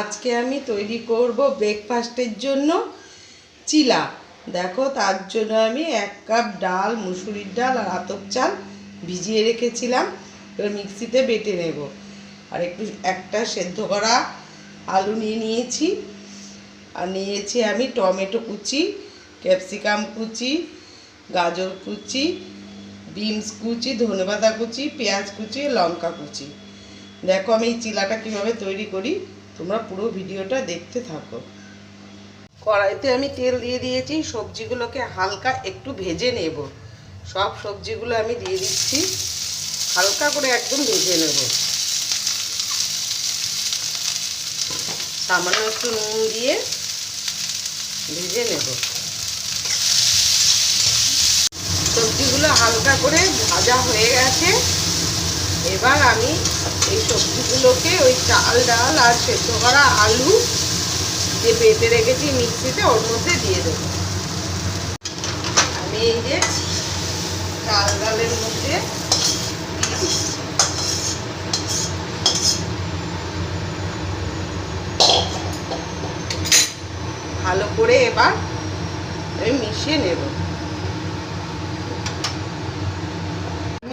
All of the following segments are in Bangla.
আজকে আমি তৈরি করব ব্রেকফাস্টের জন্য চিলা। দেখো, তার জন্য আমি এক কাপ ডাল, মুসুরির ডাল আর আতপ চাল ভিজিয়ে রেখেছিলাম। এবার মিক্সিতে বেটে নেব। আর একটু, একটা সেদ্ধ করা আলু নিয়ে নিয়েছি। আর নিয়েছি আমি টমেটো কুচি, ক্যাপসিকাম কুচি, গাজর কুচি, বিনস কুচি, ধনেপাতা কুচি, পেঁয়াজ কুচি, লঙ্কা কুচি। দেখো আমি এই চিলাটা কীভাবে তৈরি করি। তোমরা পুরো ভিডিওটা দেখতে থাকো। কড়াইতে আমি তেল দিয়ে দিয়েছি, সবজিগুলোকে হালকা একটু ভেজে নেব। সব সবজিগুলো আমি দিয়ে দিচ্ছি, হালকা করে একদম ভেজে নেব। সামান্য একটু নুন দিয়ে ভেজে নেব। সবজিগুলো হালকা করে ভাজা হয়ে গেছে। এবার আমি এই সবজিগুলোকে ওই চাল, ডাল আর সেদ্ধ করা আলু যে বেটে রেখেছি মিক্সিতে, ওর মধ্যে দিয়ে দেবো। আমি এই যে চাল, ডালের মধ্যে ভালো করে এবার আমি মিশিয়ে নেব।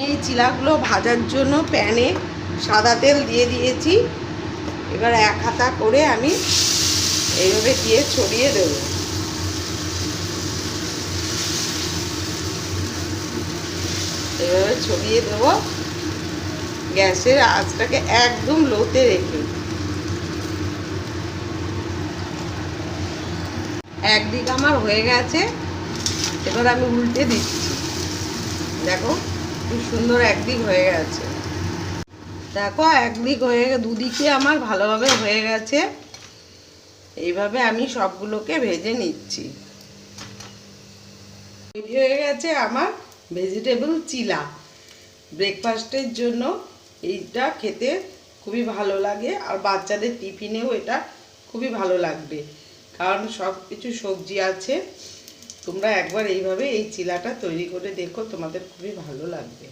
আমি এই চিলাগুলো ভাজার জন্য প্যানে সাদা তেল দিয়ে দিয়েছি। এবার এক হাতা করে আমি এইভাবে দিয়ে ছড়িয়ে দেব। এইভাবে ছড়িয়ে দেব। গ্যাসের আঁচটাকে একদম লোতে রেখে। একদিক আমার হয়ে গেছে। এবার আমি উল্টে দিচ্ছি। দেখো। খুব সুন্দর একদিক হয়ে গেছে। দেখো, একদিক হয়ে গেছে, দুদিকে আমার ভালোভাবে হয়ে গেছে। এইভাবে আমি সবগুলোকে ভেজে নিচ্ছি। হয়ে গেছে আমার ভেজিটেবল চিলা। ব্রেকফাস্টের জন্য এইটা খেতে খুবই ভালো লাগে, আর বাচ্চাদের টিফিনেও এটা খুবই ভালো লাগবে। কারণ সব কিছু সবজি আছে। তোমরা একবার এইভাবে এই চিলাটা তৈরি করে দেখো তোমাদের খুবই ভালো লাগবে।